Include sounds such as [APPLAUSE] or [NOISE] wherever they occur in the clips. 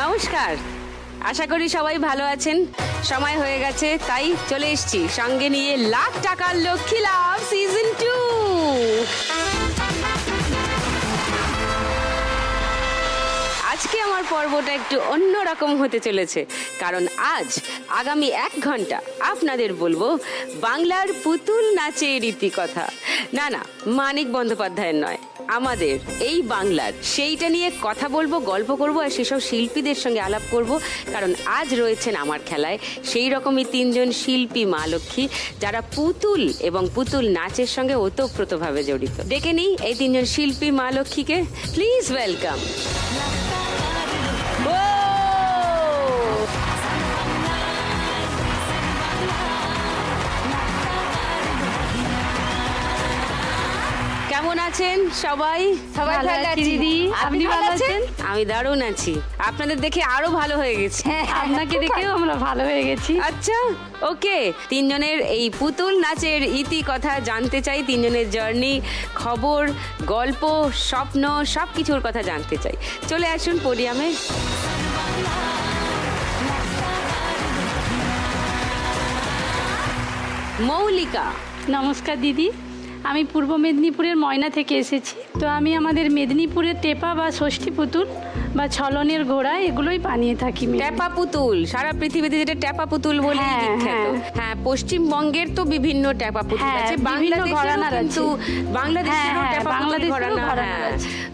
নমস্কার। আশা করি সবাই ভালো আছেন। সময় হয়ে গেছে, তাই চলে এসেছি। সঙ্গে নিয়ে লাখ টাকার লক্ষ্মী লাভ সিজন টু আজকে আমার পর্বটা একটু অন্যরকম হতে চলেছে, কারণ আজ আগামী এক ঘণ্টা আপনাদের বলব বাংলার পুতুল নাচের রীতিকথা। না না, মানিক বন্দ্যোপাধ্যায়ের নয়। আমাদের, এই বাংলার। সেইটা নিয়ে কথা বলব, গল্প করব আর সেসব শিল্পীদের সঙ্গে আলাপ করব। কারণ আজ রয়েছেন আমার খেলায় সেই রকমই তিনজন শিল্পী মা লক্ষ্মী, যারা পুতুল এবং পুতুল নাচের সঙ্গে ওতপ্রোতভাবে জড়িত। ডেকে নিই এই তিনজন শিল্পী মা লক্ষ্মীকে। প্লিজ ওয়েলকাম আছেন সবাই? সবাই ভালো আছি দিদি? আপনি ভালো আছেন? আমি দারুণ আছি। আপনাদের দেখে আরও ভালো হয়ে গেছে। হ্যাঁ আপনাকে দেখেও আমরা ভালো হয়ে গেছি। আচ্ছা ওকে। তিনজনের এই পুতুল নাচের ইতি কথা জানতে চাই তিনজনের জার্নি খবর গল্প স্বপ্ন সব কিছুর কথা জানতে চাই। চলে আসুন পোডিয়ামে। মৌলিকা। নমস্কার দিদি। আমি পূর্ব মেদিনীপুরের ময়না থেকে এসেছি। তো আমি আমাদের মেদিনীপুরের টেপা বা ষষ্ঠী পুতুল বা ছলনের ঘোড়া এগুলোই বানিয়ে থাকি। ট্যাপা পুতুল সারা পৃথিবীতে যেটা ট্যাপা পুতুল বলে হ্যাঁ, বিখ্যাত। হ্যাঁ। হ্যাঁ পশ্চিমবঙ্গের তো বিভিন্ন ট্যাপা পুতুল হ্যাঁ, আছে ঘরানার কিন্তু বাংলাদেশেরও ট্যাপা পুতুল ঘরানা।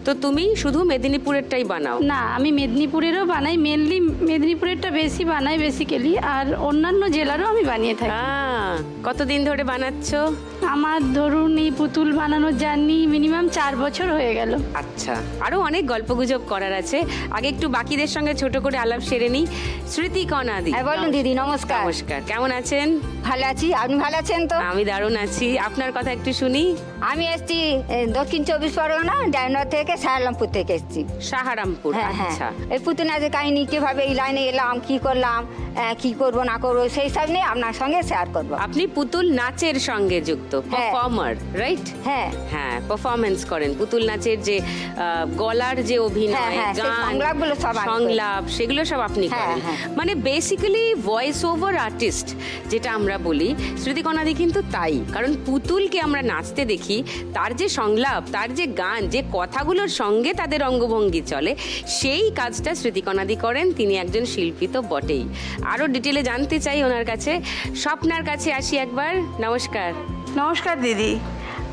তো তুমি শুধু মেদিনীপুরেরটাই বানাও? না আমি মেদিনীপুরেরও বানাই মেনলি মেদিনীপুরেরটা বেশি বানাই বেসিক্যালি আর অন্যান্য জেলারও আমি বানিয়ে থাকি। কতদিন ধরে বানাচ্ছ? আমার ধরুন এই পুতুল বানানোর জার্নি মিনিমাম চার বছর হয়ে গেল। আচ্ছা আরও অনেক গল্পগুজব করার আছে। আগে একটু বাকিদের সঙ্গে ছোট করে আলাপ সেরে নিই। স্মৃতি কনাদি হ্যাঁ বলুন দিদি নমস্কার। নমস্কার। কেমন আছেন? ভালো আছি আপনি ভালো আছেন তো? আমি দারুণ আছি। আপনার কথা একটু শুনি। আমি এসছি এ, দক্ষিণ চব্বিশ পরগনা ডায়নর থেকে সাহারামপুর থেকে এসছি। সাহারামপুর হ্যাঁ হ্যাঁ। আচ্ছা। এই পুতুনাজের কাহিনী কীভাবে এই লাইনে এলাম কি করলাম আহ, কি করব না করব সেই সব নিয়ে আপনার সঙ্গে শেয়ার করব। আপনি পুতুল নাচের সঙ্গে যুক্ত হ্যাঁ। পারফর্মার রাইট হ্যাঁ। হ্যাঁ পারফরমেন্স করেন। পুতুল নাচের যে আহ, গলার যে অভিনয় হ্যাঁ, হ্যাঁ, গান সংলাপগুলো সব সংলাপ সেগুলো সব আপনি হ্যাঁ, করেন। হ্যাঁ। মানে বেসিক্যালি ভয়েস ওভার আর্টিস্ট যেটা আমরা বলি শ্রুতিকণাদি কিন্তু তাই। কারণ পুতুলকে আমরা নাচতে দেখি তার যে সংলাপ তার যে গান যে কথাগুলোর সঙ্গে তাদের অঙ্গভঙ্গি চলে সেই কাজটা শ্রুতিকণাদি করেন তিনি একজন শিল্পী তো বটেই। আরও ডিটেলে জানতে চাই ওনার কাছে। স্বপ্নার কাছে আসি একবার। নমস্কার। নমস্কার দিদি।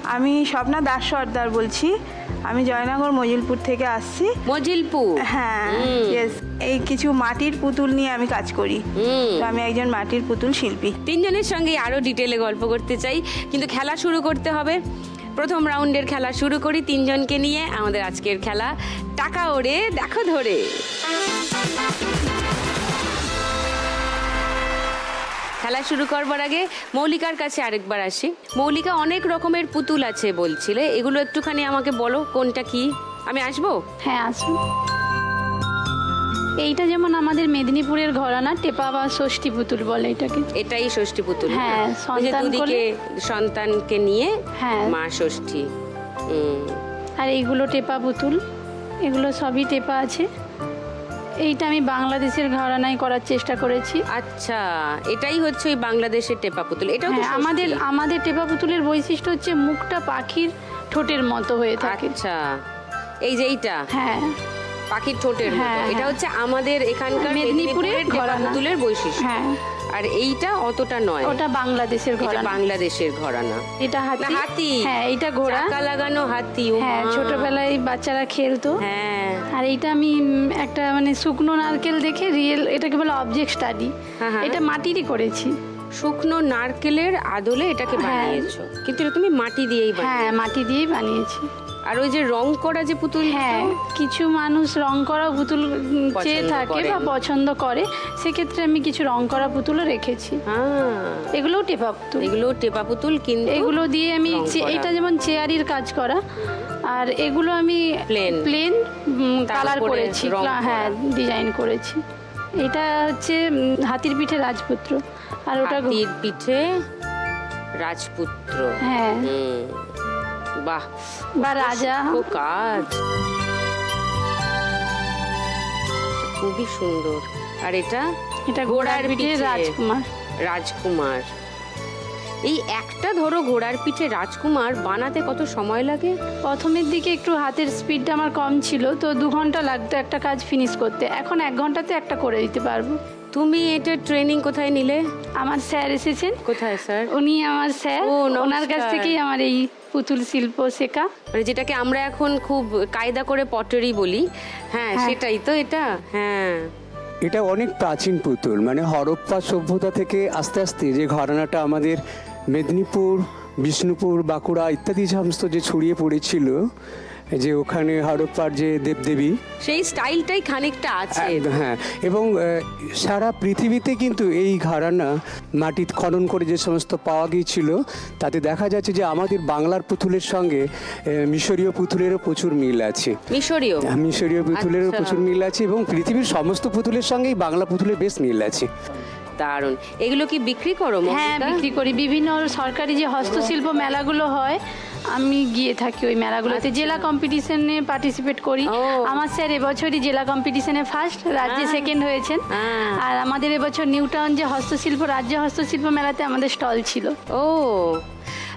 আমি স্বপ্না দাস সর্দার বলছি। আমি জয়নগর মজিলপুর থেকে আসছি। মজিলপুর? হ্যাঁ। ইয়েস এই কিছু মাটির পুতুল নিয়ে আমি কাজ করি। হুম। তো আমি একজন মাটির পুতুল শিল্পী। তিনজনের সঙ্গে আরও ডিটেলে গল্প করতে চাই। কিন্তু খেলা শুরু করতে হবে। প্রথম রাউন্ডের খেলা শুরু করি তিনজনকে নিয়ে। আমাদের আজকের খেলা টাকা ওড়ে দেখো ধরে। খেলা শুরু করবার আগে মৌলিকার কাছে আরেকবার আসি। মৌলিকা অনেক রকমের পুতুল আছে বলছিলে এগুলো একটুখানি আমাকে বলো কোনটা কি? আমি আসব? হ্যাঁ আসুন। এইটা যেমন আমাদের মেদিনীপুরের ঘরানা টেপা বা ষষ্ঠী পুতুল বলে এটাকে। এটাই ষষ্ঠী পুতুল? হ্যাঁ, ওই সন্তান দুদিকে সন্তানকে নিয়ে হ্যাঁ। মা ষষ্ঠী। আর এইগুলো টেপা পুতুল এগুলো সবই টেপা আছে। এইটা আমি বাংলাদেশের ঘরানায় করার চেষ্টা করেছি। আচ্ছা এটাই হচ্ছে ওই বাংলাদেশের টেপা পুতুল। এটাও হ্যাঁ আমাদের আমাদের টেপা পুতুলের বৈশিষ্ট্য হচ্ছে মুখটা পাখির ঠোঁটের মতো হয়ে থাকে। আচ্ছা এই যে এইটা? হ্যাঁ। পাখির ঠোঁটের মতো। হ্যাঁ, এটা। হচ্ছে আমাদের এখানকার মেদিনীপুরের টেপা ঘরানা। পুতুলের বৈশিষ্ট্য। হ্যাঁ। আর এইটা অতটা নয়। ওটা বাংলাদেশের এটা ঘরানা। বাংলাদেশের এটা না হাতি। হাতি হ্যাঁ এটা ঘোড়া। চাকা লাগানো হাতি হ্যাঁ ছোটবেলায় বাচ্চারা খেলতো। হ্যাঁ। আর এইটা আমি একটা মানে শুকনো নারকেল দেখে রিয়েল এটাকে বলে অবজেক্ট স্টাডি হ্যাঁ, হ্যাঁ। এটা মাটিরই করেছি। শুকনো নারকেলের আদলে এটাকে হ্যাঁ। বানিয়েছো। কিন্তু এটা তুমি মাটি দিয়েই বানিয়েছো। হ্যাঁ মাটি দিয়েই বানিয়েছি। আর ওই যে রং করা যে পুতুল হ্যাঁ কিছু মানুষ রং করা পুতুল চেয়ে থাকে বা পছন্দ করে সেক্ষেত্রে আমি কিছু রং করা পুতুলও রেখেছি। এগুলোও টেপা পুতুল। এগুলো টেপা পুতুল কিন্তু এগুলো দিয়ে আমি। এটা যেমন চেয়ারির কাজ করা আর এগুলো আমি Plain। প্লেন কালার করেছি হ্যাঁ ডিজাইন করেছি। এটা হচ্ছে হাতির পিঠে রাজপুত্র আর ওটা পিঠে রাজপুত্র। হ্যাঁ। বাহ। বা রাজা। কাজ। খুবই সুন্দর। আর এটা? এটা ঘোড়ার পিঠে। রাজকুমার। রাজকুমার। এই একটা ধরো ঘোড়ার পিঠে রাজকুমার বানাতে কত সময় লাগে? প্রথমের দিকে একটু হাতের স্পিডটা আমার কম ছিল তো দু ঘণ্টা লাগতো একটা কাজ ফিনিশ করতে। এখন এক ঘন্টাতে একটা করে দিতে পারব। তুমি এটা ট্রেনিং কোথায় নিলে? আমার স্যার এসেছেন। কোথায় স্যার? উনি আমার স্যার। ও, ওনার কাছ থেকেই আমার এই পুতুল শিল্প শেখা। মানে যেটাকে আমরা এখন খুব কায়দা করে পটারি বলি। হ্যাঁ হ্যাঁ। সেটাই তো এটা? হ্যাঁ। এটা অনেক প্রাচীন পুতুল। মানে হরপ্পা সভ্যতা থেকে আস্তে আস্তে যে ঘরানাটা আমাদের মেদিনীপুর বিষ্ণুপুর বাঁকুড়া ইত্যাদি সমস্ত যে ছড়িয়ে পড়েছিল যে ওখানে হরপ্পার যে দেবদেবী সেই স্টাইলটাই খানিকটা আছে। হ্যাঁ এবং সারা পৃথিবীতে কিন্তু এই ঘরানা মাটি খনন করে যে সমস্ত পাওয়া গিয়েছিল তাতে দেখা যাচ্ছে যে আমাদের বাংলার পুতুলের সঙ্গে মিশরীয় পুতুলেরও প্রচুর মিল আছে। মিশরীয়? হ্যাঁ, মিশরীয় পুতুলেরও আচ্ছা। প্রচুর মিল আছে এবং পৃথিবীর সমস্ত পুতুলের সঙ্গেই বাংলা পুতুলের বেশ মিল আছে। দারুণ। এগুলো কি বিক্রি করো হ্যাঁ বিক্রি করি। বিভিন্ন সরকারি যে হস্তশিল্প মেলাগুলো হয় আমি গিয়ে থাকি ওই মেলাগুলোতে। জেলা কম্পিটিশনে পার্টিসিপেট করি। আমার স্যার এবছরই জেলা কম্পিটিশনে ফার্স্ট রাজ্যে সেকেন্ড হয়েছেন। আর আমাদের এবছর নিউটাউন যে হস্তশিল্প রাজ্য হস্তশিল্প মেলাতে আমাদের স্টল ছিল। ও।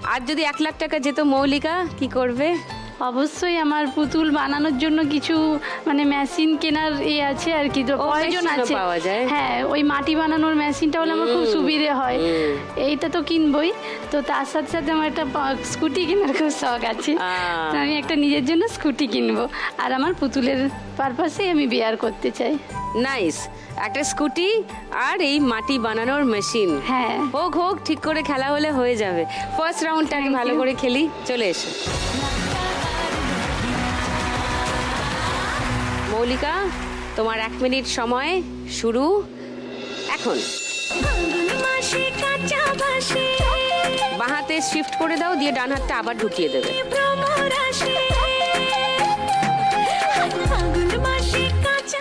আর যদি এক লাখ টাকা যেত মৌলিকা কি করবে? অবশ্যই আমার পুতুল বানানোর জন্য কিছু মানে মেশিন কেনার এ আছে আর কি তো প্রয়োজন আছে। পাওয়া যায়? হ্যাঁ ওই মাটি বানানোর মেশিনটা হলে আমার খুব সুবিধে হয়। এইটা তো কিনবই। তো তার সাথে সাথে আমার একটা স্কুটি কেনার খুব শখ আছে। আমি একটা নিজের জন্য স্কুটি কিনবো। আর আমার পুতুলের পারপাসেই আমি বিয়ার করতে চাই। নাইস একটা স্কুটি আর এই মাটি বানানোর মেশিন হ্যাঁ। হোক হোক ঠিক করে খেলা হলে হয়ে যাবে। ফার্স্ট রাউন্ডটা আমি ভালো করে খেলি। চলে এসো। মৌলিকা, তোমার এক মিনিট সময়, শুরু, এখন। বাঁ হাতে শিফট করে দাও, দিয়ে ডান হাতটা আবার ঢুকিয়ে দেবে।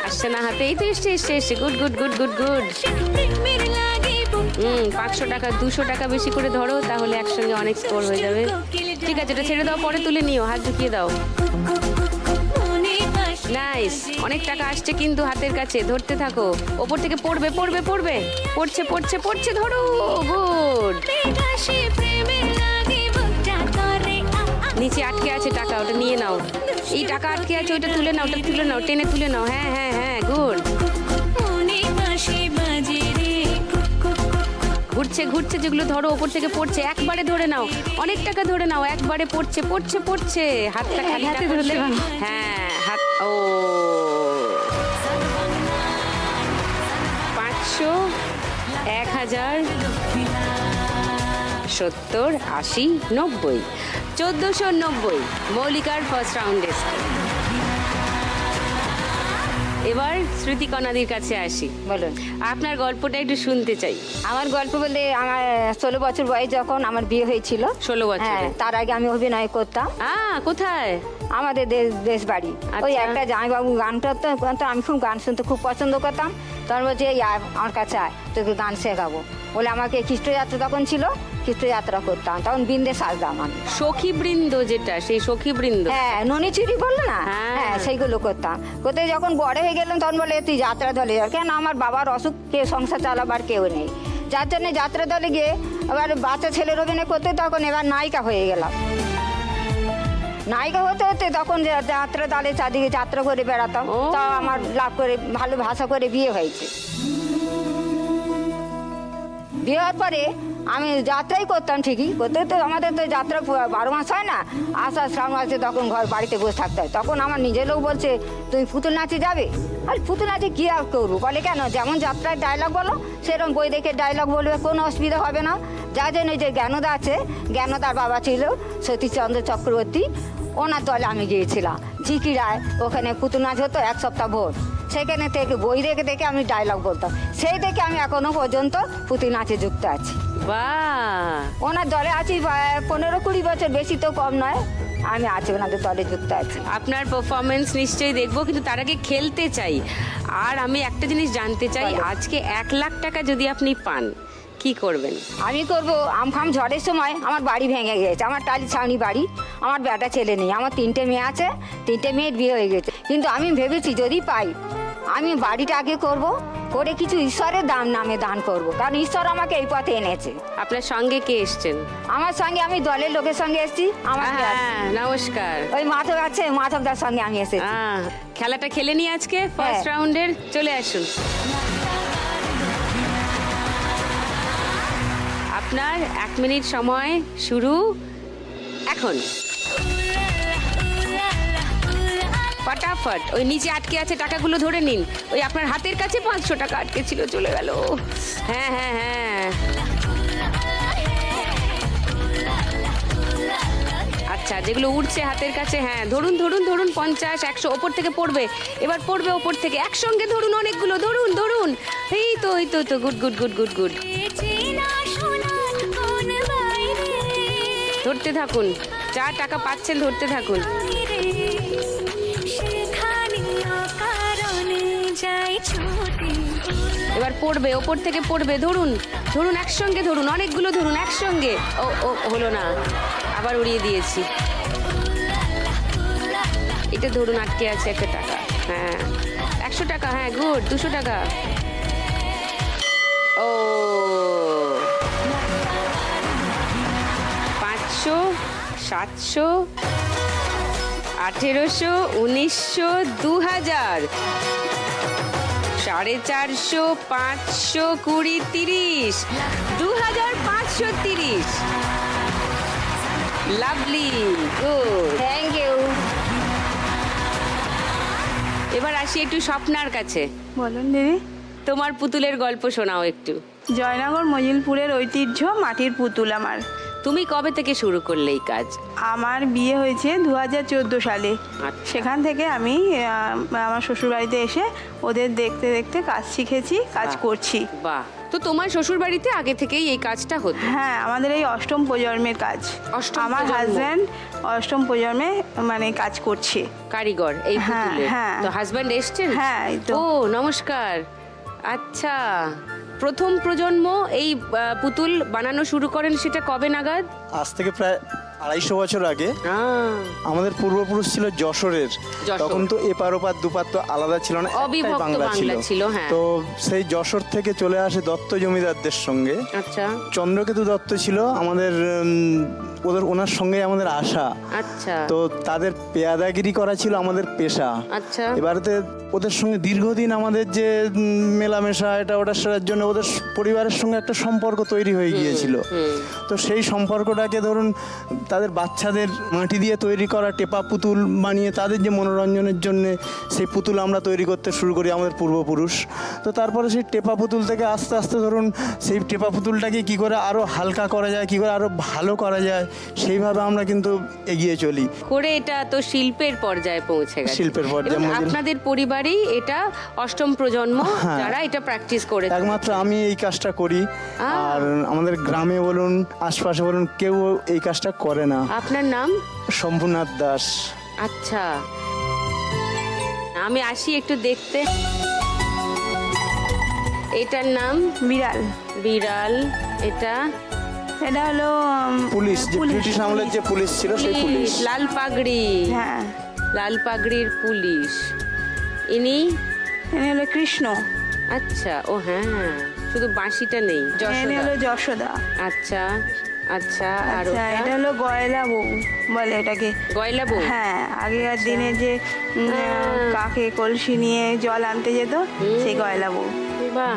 আসছে না হাতে, এই তো এসছে এসছে এসছে। Good good good good good hmm, পাঁচশো টাকা, দুশো টাকা বেশি করে ধরো, তাহলে একসঙ্গে অনেক স্কোর হয়ে যাবে। ঠিক আছে, এটা ছেড়ে দাও, পরে তুলে নিও, হাত ঢুকিয়ে দাও। নাইস অনেক টাকা আসছে কিন্তু হাতের কাছে ধরতে থাকো। ওপর থেকে পড়বে পড়বে পড়বে। পড়ছে পড়ছে পড়ছে ধরো গুড। নিচে আটকে আছে টাকা ওটা নিয়ে নাও। এই টাকা আটকে আছে ওটা তুলে নাও ওটা তুলে নাও টেনে তুলে নাও। হ্যাঁ হ্যাঁ হ্যাঁ গুড। ঘুরছে ঘুরছে যেগুলো ধরো ওপর থেকে পড়ছে একবারে ধরে নাও। অনেক টাকা ধরে নাও একবারে পড়ছে পড়ছে পড়ছে। হাতটা খালি হাতে না করলে হ্যাঁ ও পাঁচশো এক হাজার সত্তর আশি নব্বই চোদ্দোশো নব্বই। মৌলিকার ফার্স্ট রাউন্ড এবার শ্রুতিকণাদির কাছে আসি। বলুন। আপনার গল্পটা একটু শুনতে চাই। আমার গল্প বলতে আমার ষোলো বছর বয়স যখন আমার বিয়ে হয়েছিল। ষোলো বছর। হ্যাঁ তার আগে আমি অভিনয় করতাম। হ্যাঁ কোথায়? আমাদের দেশ দেশ বাড়ি ওই আচ্ছা। একটা জামাইবাবু গান করতো তো আমি খুব গান শুনতে খুব পছন্দ করতাম। তখন বলছি "এই আমার কাছে আয় তোকে গান শেখাবো। বলে আমাকে খ্রিস্টযাত্রা তখন ছিল খ্রিস্টযাত্রা করতাম তখন বৃন্দে সাজতাম আমি। সখী বৃন্দ যেটা সেই সখী বৃন্দ হ্যাঁ ননি চুরি বলল না? হ্যাঁ। হ্যাঁ সেইগুলো করতাম। করতে যখন বড় হয়ে গেলাম তখন বলে তুই যাত্রা দলে যাও কেন আমার বাবার অসুখ কে সংসার চালাবার কেউ নেই। যার জন্য যাত্রা দলে গিয়ে এবার বাচ্চা ছেলের অভিনয় করতে তখন এবার নায়িকা হয়ে গেলাম। নায়িকা হতে হতে তখন যাত্রা দলে চারদিকে যাত্রা করে বেড়াতাম ও। তা আমার লাভ করে ভালো ভাষা করে বিয়ে হয়েছে। বিয়ে হওয়ার পরে আমি যাত্রাই করতাম ঠিকই। করতে তো আমাদের তো যাত্রা বারো মাস হয় না। আষাঢ়, শ্রাবণ মাসে তখন ঘর বাড়িতে বসে থাকতে হয়। তখন আমার নিজের লোক বলছে, তুমি পুতুল নাচে যাবে? আর পুতুল নাচে কী আর করব? বলে কেন? যেমন যাত্রায় ডায়লগ বলো, সেরকম বই দেখে ডায়লগ বলবে, কোনো অসুবিধা হবে না। যা যেন যে জ্ঞানদা আছে, জ্ঞানদার বাবা ছিল সতীশচন্দ্র চক্রবর্তী, ওনার দলে আমি গিয়েছিলাম। ঝিকি রায়, ওখানে পুতুল নাচ হতো এক সপ্তাহ ভোর। সেখানে থেকে বই দেখে দেখে আমি ডায়লগ বলতাম। সেই দেখে আমি এখনও পর্যন্ত পুতুল নাচে যুক্ত আছি। বাহ! ওনার দলে আছি পনেরো কুড়ি বছর বেশি তো কম নয়। আমি আছি ওনাদের দলে যুক্ত আছি। আপনার পারফরমেন্স নিশ্চয়ই দেখব কিন্তু তার আগে খেলতে চাই। আর আমি একটা জিনিস জানতে চাই আজকে এক লাখ টাকা যদি আপনি পান কি করবেন? আমি করব আমফাম ঝড়ের সময় আমার বাড়ি ভেঙে গেছে আমার টালি ছাউনি বাড়ি আমার বেটা ছেলে নেই আমার তিনটে মেয়ে আছে তিনটে মেয়ের বিয়ে হয়ে গেছে। কিন্তু আমি ভেবেছি যদি পাই আমি বাড়িটা আগে করব করে কিছু ঈশ্বরের দাম নামে দান করব। কারণ ঈশ্বর আমাকে এই পথে এনেছে। আপনার সঙ্গে কে এসছেন? আমার সঙ্গে আমি দলের লোকের সঙ্গে এসেছি আমার হ্যাঁ নমস্কার। ওই মাধব আছে মাধবদার সঙ্গে আমি এসেছি। খেলাটা খেলে নি আজকে? ফার্স্ট হ্যাঁ। রাউন্ডের চলে আসুন। আপনার এক মিনিট সময় শুরু এখন। ফটাফট। ওই নিচে আটকে আছে টাকাগুলো ধরে নিন। ওই আপনার হাতের কাছে পাঁচশো টাকা আটকে ছিল, চলে গেল। হ্যাঁ হ্যাঁ হ্যাঁ। আচ্ছা যেগুলো উঠছে হাতের কাছে হ্যাঁ ধরুন ধরুন ধরুন, পঞ্চাশ, একশো, ওপর থেকে পড়বে। এবার পড়বে ওপর থেকে। একসঙ্গে ধরুন অনেকগুলো, ধরুন ধরুন। এই তো এই তো তো, good good good good good. ধরতে থাকুন। যা টাকা পাচ্ছেন ধরতে থাকুন। এবার পড়বে, ওপর থেকে পড়বে, ধরুন ধরুন একসঙ্গে, ধরুন, অনেকগুলো ধরুন একসঙ্গে। ও ও, হলো না, আবার উড়িয়ে দিয়েছি। এটা ধরুন আটকে আছে একটা টাকা হ্যাঁ। একশো টাকা হ্যাঁ গুড, দুশো টাকা। ও। পাঁচশো, সাতশো, আঠেরোশো, উনিশশো দু হাজার সাড়ে চারশো পাঁচশো কুড়ি তিরিশ দু হাজার পাঁচশো তিরিশ। লাভলি গুড থ্যাংক ইউ এবার আসি একটু স্বপ্নার কাছে। বলুন দিদি। তোমার পুতুলের গল্প শোনাও একটু। জয়নগর মজিলপুরের ঐতিহ্য মাটির পুতুল আমার। তুমি কবে থেকে শুরু করলে এই কাজ? আমার বিয়ে হয়েছে দু হাজার চোদ্দ সালে। আচ্ছা। সেখান থেকে আমি আমার শ্বশুরবাড়িতে এসে ওদের দেখতে দেখতে কাজ শিখেছি কাজ করছি। বাহ। তো তোমার শ্বশুর বাড়িতে আগে থেকেই এই কাজটা হতো? হ্যাঁ আমাদের এই অষ্টম প্রজন্মের কাজ। আমার হাজব্যান্ড অষ্টম প্রজন্মে মানে কাজ করছে। কারিগর এই হ্যাঁ, হ্যাঁ। তো হাজব্যান্ড এসছেন? হ্যাঁ, তো। ও নমস্কার। আচ্ছা প্রথম প্রজন্ম এই পুতুল বানানো শুরু করেন সেটা কবে নাগাদ? আজ থেকে প্রায় আড়াইশো বছর আগে আমাদের পূর্বপুরুষ ছিল যশোরের। তখন তো এপার ওপার দুপার তো আলাদা ছিল না একটাই অবিভক্ত বাংলা ছিল, হ্যাঁ। তো সেই যশোর থেকে চলে আসে দত্ত জমিদারদের সঙ্গে। আচ্ছা। চন্দ্রকেতু দত্ত ছিল আমাদের ওদের ওনার সঙ্গে আমাদের আশা। আচ্ছা। তো তাদের পেয়াদাগিরি করা ছিল আমাদের পেশা। আচ্ছা। এবারেতে ওদের সঙ্গে দীর্ঘদিন আমাদের যে মেলামেশা এটা ওটার সেটার জন্য ওদের পরিবারের সঙ্গে একটা সম্পর্ক তৈরি হয়ে গিয়েছিল। তো সেই সম্পর্কটাকে ধরুন তাদের বাচ্চাদের মাটি দিয়ে তৈরি করা টেপা পুতুল বানিয়ে তাদের যে মনোরঞ্জনের জন্য সেই পুতুল আমরা তৈরি করতে শুরু করি আমাদের পূর্বপুরুষ। তো তারপরে সেই টেপা পুতুল থেকে আস্তে আস্তে ধরুন সেই টেপা পুতুলটাকে কি করে আরও হালকা করা যায় কি করে আরও ভালো করা যায় সেইভাবে আমরা কিন্তু এগিয়ে চলি। করে এটা তো শিল্পের পর্যায়ে পৌঁছে গেছে। শিল্পের পর্যায়ে আপনাদের পরিবারেই এটা অষ্টম প্রজন্ম হ্যাঁ। যারা এটা প্র্যাকটিস করে একমাত্র আমি এই কাজটা করি। আর আমাদের গ্রামে বলুন আশপাশে বলুন কেউ এই কাজটা করে না। আপনার নাম? শম্ভুনাথ দাস। আচ্ছা। আমি আসি একটু দেখতে। এটার নাম? বিড়াল। বিড়াল। এটা? এটা হলো পুলিশ যে ব্রিটিশ আমলের যে পুলিশ ছিল সেই পুলিশ লাল পাগড়ি। হ্যাঁ। লাল পাগড়ির পুলিশ। ইনি? এনে হলো কৃষ্ণ। আচ্ছা ও হ্যাঁ শুধু বাঁশিটা নেই এনে হলো যশোদা। আচ্ছা। আচ্ছা আর আচ্ছা এটা হলো গয়লা বউ বলে এটাকে। গয়লা বউ? হ্যাঁ আগেকার দিনে যে। কাকে কলসি নিয়ে জল আনতে যেত সেই গয়লা বউ। বাহ।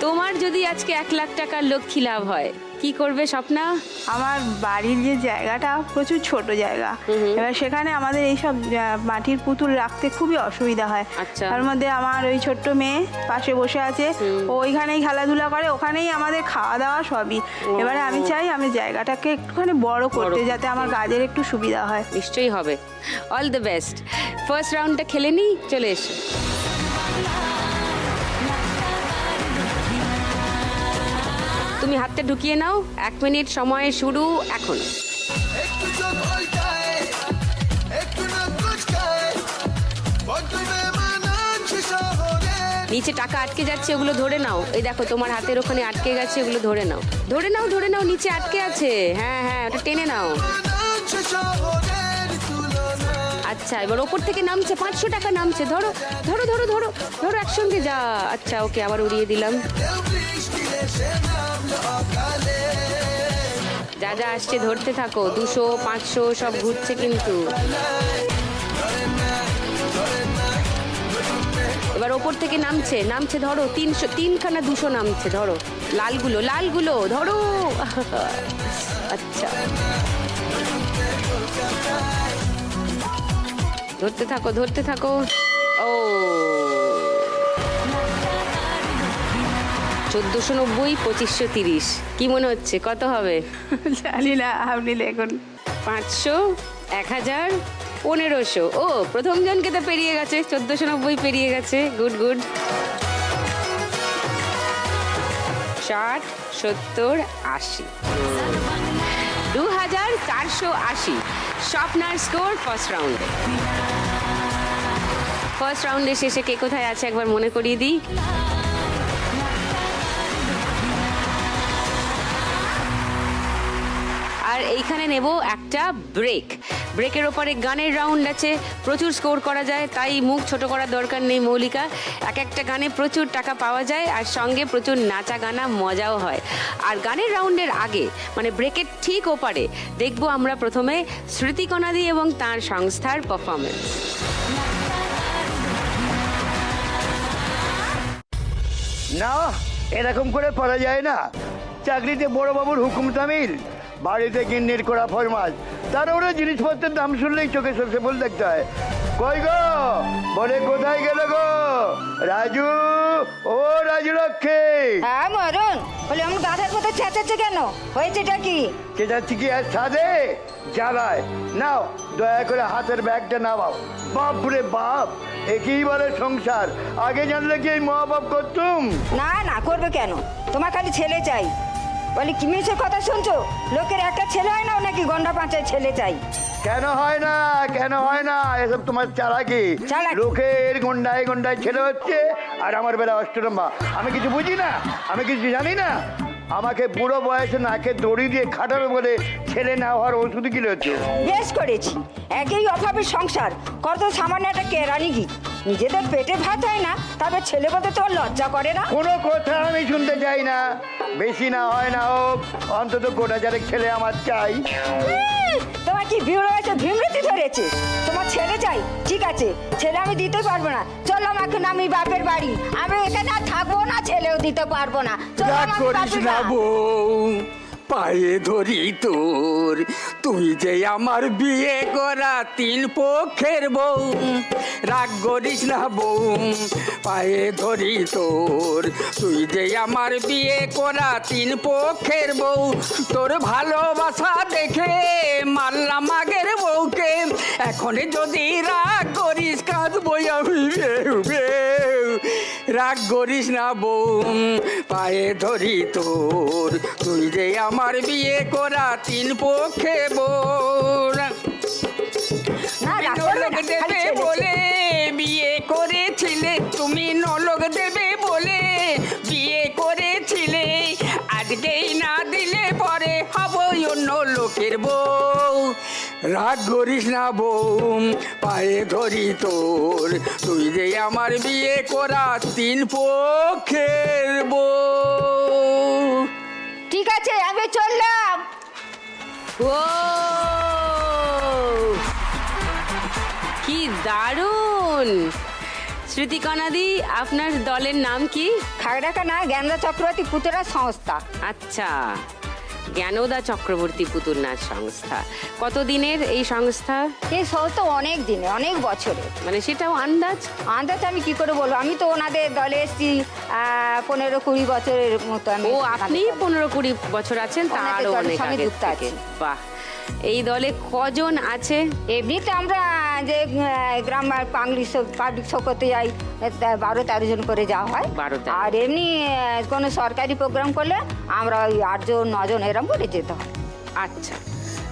তোমার যদি আজকে এক লাখ টাকার লক্ষ্মী লাভ হয় কি করবে স্বপ্না? আমার বাড়ির যে জায়গাটা প্রচুর ছোট জায়গা। এবার সেখানে আমাদের এইসব মাটির পুতুল রাখতে খুবই অসুবিধা হয়। আচ্ছা। তার মধ্যে আমার ওই ছোট্ট মেয়ে পাশে বসে আছে। ও ওইখানেই খেলাধুলা করে ওখানেই আমাদের খাওয়া দাওয়া সবই এবারে আমি চাই আমি জায়গাটাকে একটুখানি বড় করতে। যাতে আমার কাজের একটু সুবিধা হয়। নিশ্চয়ই হবে। অল দ্য বেস্ট ফার্স্ট রাউন্ডটা খেলে নি চলে এসো। তুমি হাতটা ঢুকিয়ে নাও। এক মিনিট সময় শুরু এখন। নিচে টাকা আটকে যাচ্ছে ওগুলো ধরে নাও। এই দেখো তোমার হাতের ওখানে আটকে গেছে ওগুলো ধরে নাও। ধরে নাও ধরে নাও নিচে আটকে আছে। হ্যাঁ হ্যাঁ ওটা টেনে নাও। আচ্ছা এবার ওপর থেকে নামছে পাঁচশো টাকা নামছে। ধরো ধরো ধরো ধরো ধরো একসঙ্গে যা। আচ্ছা ওকে আবার উড়িয়ে দিলাম। যা যা আসছে, ধরতে থাকো। দুশো, পাঁচশো, সব ঘুরছে কিন্তু। এবার ওপর থেকে নামছে নামছে, ধরো, তিনশো, তিনখানা দুশো নামছে, ধরো। লালগুলো লালগুলো, ধরো। আচ্ছা। ধরতে থাকো ধরতে থাকো। ও। চোদ্দোশো নব্বই পঁচিশশো তিরিশ। কি মনে হচ্ছে? কত হবে? [LAUGHS] জানি না আপনি দেখুন পাঁচশো এক হাজার পনেরোশো। ও প্রথম জনকে তো পেরিয়ে গেছে চোদ্দোশো নব্বই পেরিয়ে গেছে। Good good. ষাট সত্তর আশি। দু হাজার চারশো আশি স্বপ্নার স্কোর ফার্স্ট রাউন্ডে। ফার্স্ট রাউন্ডে শেষে কে কোথায় আছে একবার মনে করিয়ে দিই? আর এইখানে নেব একটা ব্রেক। ব্রেকের ওপরে গানের রাউন্ড আছে, প্রচুর স্কোর করা যায়, তাই মুখ ছোট করার দরকার নেই মৌলিকা। এক একটা গানে প্রচুর টাকা পাওয়া যায় আর সঙ্গে প্রচুর নাচা গানা মজাও হয়। আর গানের রাউন্ডের আগে মানে ব্রেকের ঠিক ওপারে, দেখব আমরা প্রথমে স্মৃতিকণাদি এবং তার সংস্থার পারফরমেন্স না, এরকম করে পড়া যায় না। চাকরিতে বড়বাবুর হুকুম তামিল। বাড়িতে গিন্নির করা ফরমাস তার ওরা জিনিসপত্রের দাম শুনলেই চোখে সরষে ফুল দেখতে হয়। কই গো? বলে কোথায় গেল গো? রাজু? ও রাজু লক্ষ্মী। হ্যাঁ মরণ বলে আমি গাধার মতো চেঁচাচ্ছে কেন? হয়েছেটা কি? চেঁচাচ্ছি কি আর সাদে জ্বালায় নাও দয়া করে হাতের ব্যাগটা নামাও। বাপ রে বাপ একই বলে সংসার। আগে জানলে কি এই মা মহাবাপ করতুম? না না করবে কেন? তোমার খালি ছেলে চাই। বলি কি মিশের কথা শুনছো? লোকের একটা ছেলে হয় না নাকি গন্ডা পাঁচের ছেলে চাই? কেন হয় না? কেন হয় না? এসব তোমার চালাকি চালাকি। লোকের গন্ডায় গন্ডায় ছেলে হচ্ছে আর আমার বেলা অষ্টরম্বা আমি কিছু বুঝি না? আমি কিছু জানি না? আমাকে বুড়ো বয়সে নাকে দড়ি দিয়ে খাটাবে বলে ছেলে না হওয়ার ওষুধ কিনে হচ্ছে বেশ করেছি। একই অভাবের সংসার। কত সামান্য একটা কেরানি গি নিজেদের পেটে ভাত হয় না তবে ছেলে বলতে তো লজ্জা করে না। কোনো কথা আমি শুনতে চাই না। বেশি না হয় না হোক অন্তত গোটা চারেক ছেলে আমার চাই। কি ভিড় হয়েছে? ভিমৃতি ধরেছে তোমার ছেলে চাই ঠিক আছে ছেলে আমি দিতে পারব না। চলো এখন আমি বাপের বাড়ি। আমি এখানে আর থাকব না ছেলেও দিতে পারব না। চলো রাগ করিস বাপের না বাড়ি। বউ পায়ে ধরি তোর। তুই যে আমার বিয়ে করা তিন পক্ষের বউ রাগ করিস না বউ পায়ে ধরি তোর। তুই যে আমার বিয়ে করা তিন পক্ষের বউ তোর ভালোবাসা দেখে এখন যদি রাগ করিস কাঁদবই আমি বেউ বেউ। রাগ করিস না বউ পায়ে ধরি তোর। তুই যে আমার বিয়ে করা তিন পক্ষে বোন। বলে রাগ করিস না বউ পায়ে ধরি তোর। তুই যে আমার বিয়ে করা তিন পক্ষের বউ। ঠিক আছে আমি চললাম। ও! কি দারুণ! স্মৃতিকণাদি আপনার দলের নাম কি? খাগড়াখানা জ্ঞানদা চক্রবর্তী পুতরা সংস্থা। আচ্ছা। জ্ঞানদা চক্রবর্তী পুতুল নাচ সংস্থা। কতদিনের এই সংস্থা? এই সংস্থা অনেক দিনে অনেক বছরে। মানে সেটাও আন্দাজ? আন্দাজ আমি কি করে বলব? আমি তো ওনাদের দলে এসেছি পনেরো কুড়ি বছরের মতো আমি ও আপনি পনেরো কুড়ি বছর আছেন তারও অনেক আগে বাহ। এই দলে কজন আছে? এমনিতে আমরা যে গ্রাম পাবলিক পাবলিক শো করতে যাই বারো তেরো জন করে যাওয়া হয়। বারো আর এমনি কোনো সরকারি প্রোগ্রাম করলে আমরা ওই আটজন নজন এরকম করে যেতে হয়। আচ্ছা।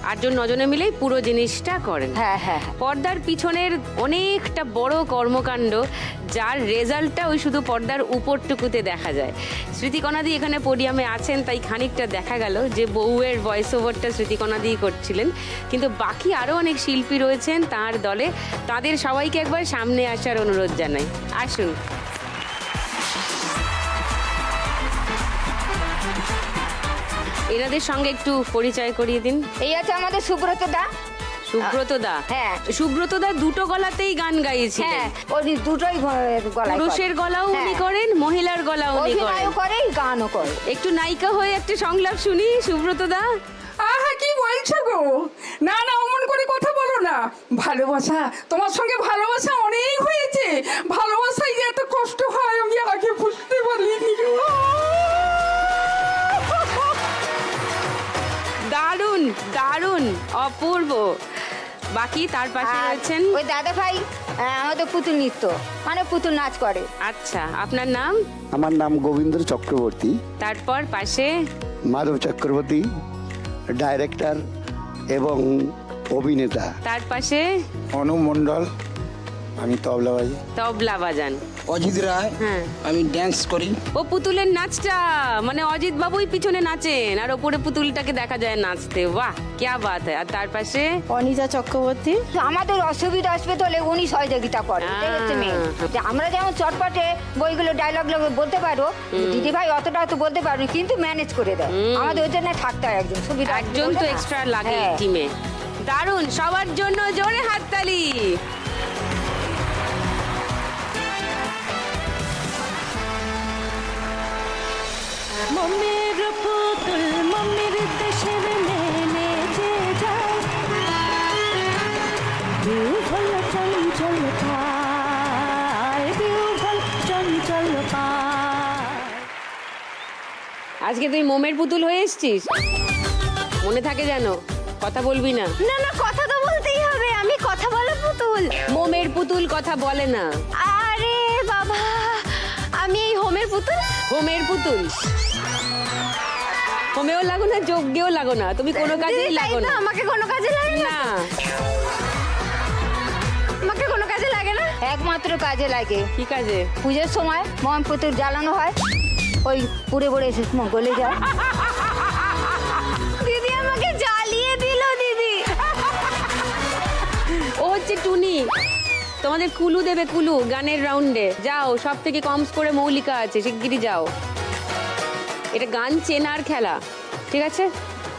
আটজন নজনে মিলেই পুরো জিনিসটা করেন। হ্যাঁ হ্যাঁ হ্যাঁ। পর্দার পিছনের অনেকটা বড় কর্মকাণ্ড যার রেজাল্টটা ওই শুধু পর্দার উপরটুকুতে দেখা যায়। স্মৃতিকণাদি এখানে পোডিয়ামে আছেন তাই খানিকটা দেখা গেল যে বউয়ের ভয়েস ওভারটা স্মৃতিকণাদি করছিলেন। কিন্তু বাকি আরও অনেক শিল্পী রয়েছেন তার দলে। তাদের সবাইকে একবার সামনে আসার অনুরোধ জানাই। আসুন। এনাদের সঙ্গে একটু পরিচয় করিয়ে দিন। এই আছে আমাদের সুব্রত দা। সুব্রত দা? হ্যাঁ। সুব্রত দা দুটো গলাতেই গান গাইছিলেন হ্যাঁ উনি দুটোই গলায় পুরুষের গলাও উনি হ্যাঁ। করেন মহিলার গলাও উনি করেন। করে গানও করে। একটু নায়িকা হয়ে একটা সংলাপ শুনি সুব্রত দা। আহা কি বলছো গো? না না অমন করে কথা বলো না। ভালোবাসা তোমার সঙ্গে ভালোবাসা অনেক হয়েছে। ভালোবাসায় এত কষ্ট হয় আমি আগে বুঝতে পারিনি গো। দারুণ অপূর্ব। বাকি তার পাশে আর রয়েছেন ওই দাদা ভাই আমাদের পুতুল নৃত্য মানে পুতুল নাচ করে। আচ্ছা আপনার নাম? আমার নাম গোবিন্দ চক্রবর্তী। তারপর পাশে? মাধব চক্রবর্তী ডাইরেক্টর এবং অভিনেতা। তার পাশে? অনু মণ্ডল আমি তবলা বাজি তবলা বাজান অজিত রায় হ্যাঁ। আমি ড্যান্স করি। ও পুতুলের নাচটা মানে অজিত বাবুই পিছনে নাচেন আর ওপরে পুতুলটাকে দেখা যায় নাচতে। বাহ কিয়া বাত আর তার পাশে? অনিতা চক্রবর্তী। আমাদের অসুবিধা আসবে তাহলে উনি সহযোগিতা করে যে আমরা যেমন চটপটে বইগুলো ডায়লগ বলতে পারো দিদি ভাই অতটা তো বলতে পারো কিন্তু ম্যানেজ করে দেয়। আমাদের ওই জন্য থাকতে হয় একজন সুবিধা একজন তো এক্সট্রা লাগে টিমে দারুণ সবার জন্য জোরে হাততালি। পুতুল মম্মির দেশের মেনে যে যায়। বিউভল চঞ্চল পায় বিউভল চঞ্চল পায়। আজকে তুই মোমের পুতুল হয়ে এসেছিস? মনে থাকে যেন কথা বলবি না। না না কথা তো বলতেই হবে আমি কথা বলা পুতুল। মোমের পুতুল কথা বলে না। আরে বাবা আমি এই হোমের পুতুল? হোমের পুতুল। হোমেও লাগো না যজ্ঞেও লাগো না। তুমি কোনো কাজেই লাগো না? আমাকে কোনো কাজে লাগে না? আমাকে কোনো কাজে লাগে না? একমাত্র কাজে লাগে। কি কাজে? পুজোর সময় মন পুতুল জ্বালানো হয়। ওই পুড়ে পড়ে এসে গলে যায়। দিদি আমাকে জ্বালিয়ে দিল দিদি। ও হচ্ছে টুনি। তোমাদের কুলু দেবে কুলু গানের রাউন্ডে যাও সব থেকে কম স্কোরে মৌলিকা আছে শিগগিরই যাও। এটা গান চেনার খেলা, ঠিক আছে?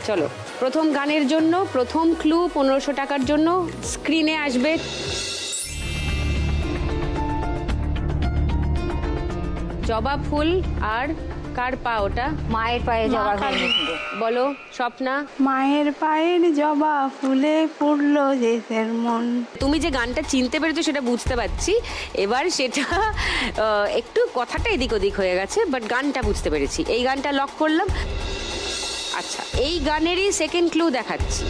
চলো, প্রথম গানের জন্য, প্রথম ক্লু পনেরোশো টাকার জন্য স্ক্রিনে আসবে। জবা ফুল আর কার পা ওটা? মায়ের পায়ে কালী। বলো স্বপ্না? মায়ের পায়ের জবা ফুলে পড়ল দেশের মন। তুমি যে গানটা চিনতে পেরেছ সেটা বুঝতে পারছি। এবার সেটা একটু কথাটা এদিক ওদিক হয়ে গেছে বাট গানটা বুঝতে পেরেছি। এই গানটা লক করলাম। আচ্ছা এই গানেরই সেকেন্ড ক্লু দেখাচ্ছি।